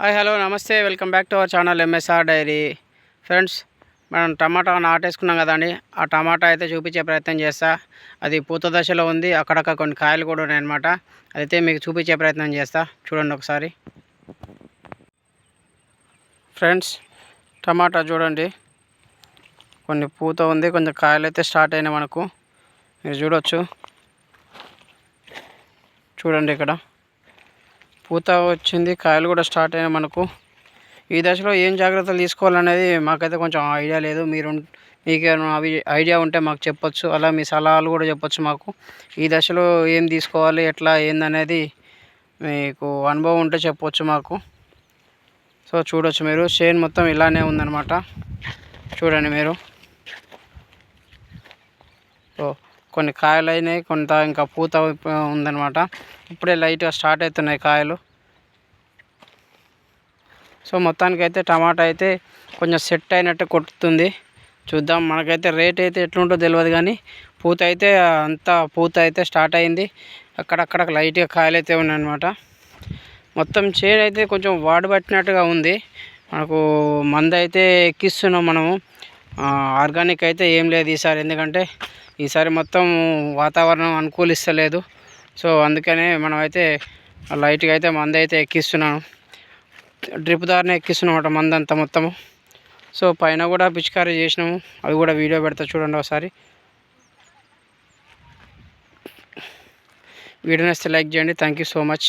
Hi hello నమస్తే. Welcome back to our channel MSR diary friends మనం టమాటా నాటేసుకున్నాం కదండి. ఆ టమాటా అయితే చూపించే ప్రయత్నం చేస్తా. అది పూత దశలో ఉంది. అక్కడక్కడ కొన్ని కాయలు కూడా ఉన్నాయన్నమాట. అయితే మీకు చూపించే ప్రయత్నం చేస్తా. చూడండి ఒకసారి. ఫ్రెండ్స్ టమాటా చూడండి. కొన్ని పూత ఉంది. కొంచెం కాయలు అయితే స్టార్ట్ అయినాయి మనకు. మీరు చూడొచ్చు. చూడండి ఇక్కడ. పూత వచ్చింది కాయలు కూడా స్టార్ట్ అయినాయి మనకు. ఈ దశలో ఏం జాగ్రత్తలు తీసుకోవాలనేది మాకైతే కొంచెం ఐడియా లేదు. మీరు మీకేమైనా అవి ఐడియా ఉంటే మాకు చెప్పొచ్చు. అలా మీ సలహాలు కూడా చెప్పొచ్చు మాకు. ఈ దశలో ఏం తీసుకోవాలి ఎట్లా ఏందనేది మీకు అనుభవం ఉంటే చెప్పొచ్చు మాకు. సో చూడొచ్చు మీరు. షేన్ మొత్తం ఇలానే ఉందన్నమాట. చూడండి మీరు. సో కొన్ని కాయలు అయినాయి కొంత ఇంకా పూత ఉందన్నమాట. ఇప్పుడే లైట్గా స్టార్ట్ అవుతున్నాయి కాయలు. సో మొత్తానికి అయితే టమాటా అయితే కొంచెం సెట్ అయినట్టు కొట్టుతుంది. చూద్దాం మనకైతే రేట్ అయితే ఎట్లుంటో తెలియదు కానీ పూత అయితే అంతా పూత అయితే స్టార్ట్ అయింది. అక్కడక్కడ లైట్గా కాయలు అయితే ఉన్నాయన్నమాట. మొత్తం చేను అయితే కొంచెం వాడబట్టినట్టుగా ఉంది. మనకు మంద అయితే ఎక్కిస్తున్నాం మనము. ఆర్గానిక్ అయితే ఏం లేదు ఈసారి. ఎందుకంటే ఈసారి మొత్తం వాతావరణం అనుకూలిస్తలేదు. సో అందుకనే మనమైతే లైట్గా అయితే మంద అయితే ఎక్కిస్తున్నాను. డ్రిప్ దారిని ఎక్కిస్తున్నాం మంద మందంతా మొత్తము. సో పైన కూడా పిచికారీ చేసినాము. అది కూడా వీడియో పెడతా చూడండి ఒకసారి. వీడియో నచ్చితే లైక్ చేయండి. Thank you so much